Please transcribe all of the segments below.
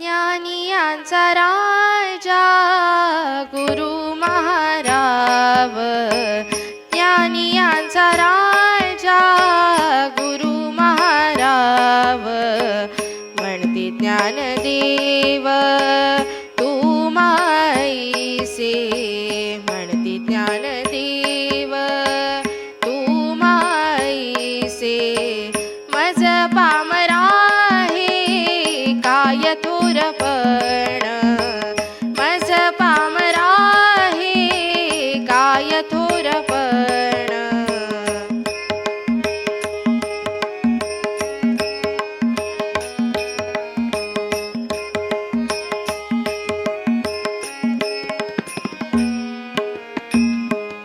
ज्ञानियांचा राजा गुरु महाराव. ज्ञानियांचा राजा गुरु महाराव. म्हणते ज्ञानदेव तू माईसे. म्हणते ज्ञानदेव तू माईसे. मज पाम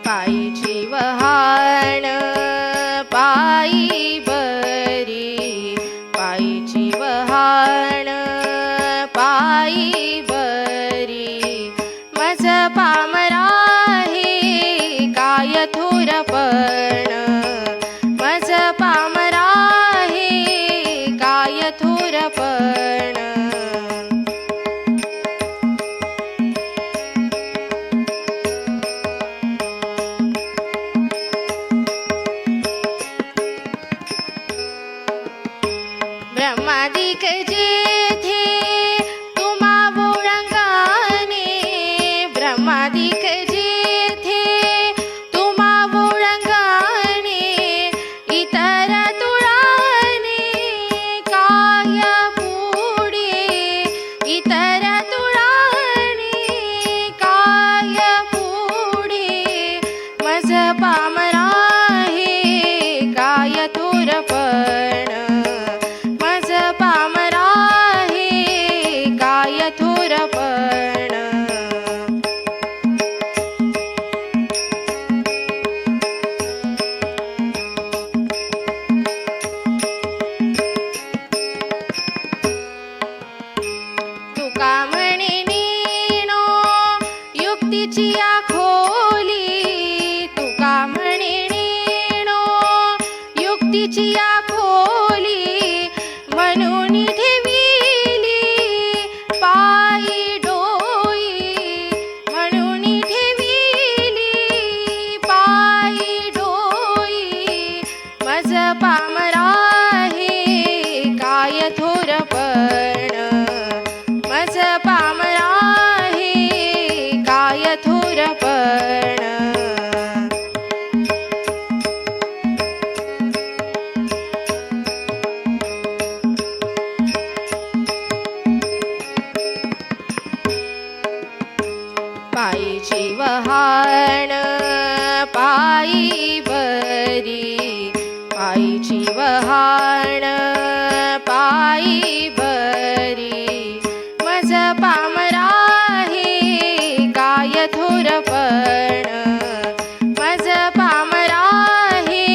পাই ब्रह्मादिक जे तुका म्हणे नेणो युक्तीची खोली तुका म्हणे नेणो युक्तीची खोली म्हणून ठेविली पायी डोई म्हणून ठेविली पायी डोई मज पामरा शरण पायी बरी आईची वहाण पायी बरी. मज पामराही गाय थोरपण मज पामराही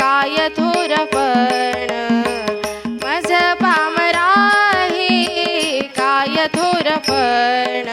गाय थोरपण मज पामराही गाय थोरपण